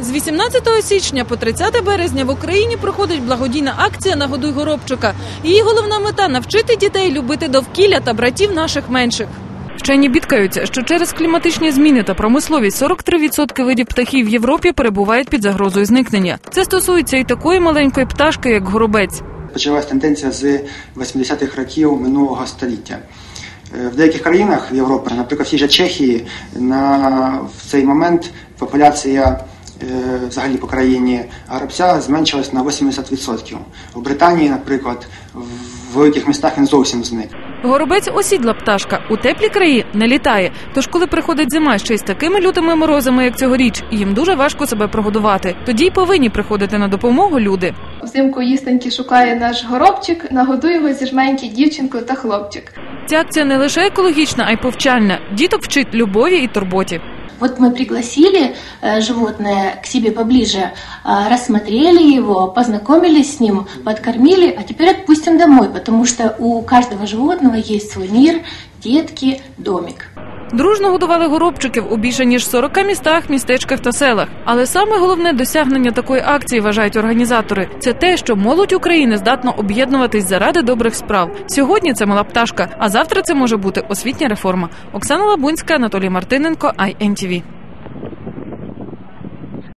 З 18 січня по 30 березня в Україні проходить благодійна акція Нагодуй горобчика. Її головна мета навчити дітей любити довкілля та братів наших менших. Вчені бідкаються, що через кліматичні зміни та промисловість 43% видів птахів в Європі перебувають під загрозою зникнення. Це стосується і такої маленької пташки, як горобець. Почалась тенденція з 80-х років минулого століття. Е, В деяких країнах Європи, наприклад, в тій же Чехії, на в цей момент популяція взагалі по країні горобця зменшилась на 80%. У Британії, наприклад, в великих містах він зовсім зник. Горобець осідла пташка у теплі краї не літає. Тож, коли приходить зима ще й з такими лютими морозами, як цьогоріч, їм дуже важко себе прогодувати. Тоді й повинні приходити на допомогу люди. Взимку їстеньки шукає наш горобчик, нагодує його зі жменьки дівчинку та хлопчик. Ця акція не лише екологічна, а й повчальна. Діток вчить любові і турботі. Вот мы пригласили э, животное к себе поближе, а, рассмотрели его, познакомились с ним, подкормили, а теперь отпустим домой, потому что у каждого животного есть свой мир, детки, домик. Дружно годували горобчиків у більше ніж 40 містах, містечках та селах. Але саме головне досягнення такої акції вважають організатори. Це те, що молодь України здатна об'єднуватись заради добрих справ. Сьогодні це мала пташка, а завтра це може бути освітня реформа. Оксана Лабунська, Анатолій Мартиненко, INTV.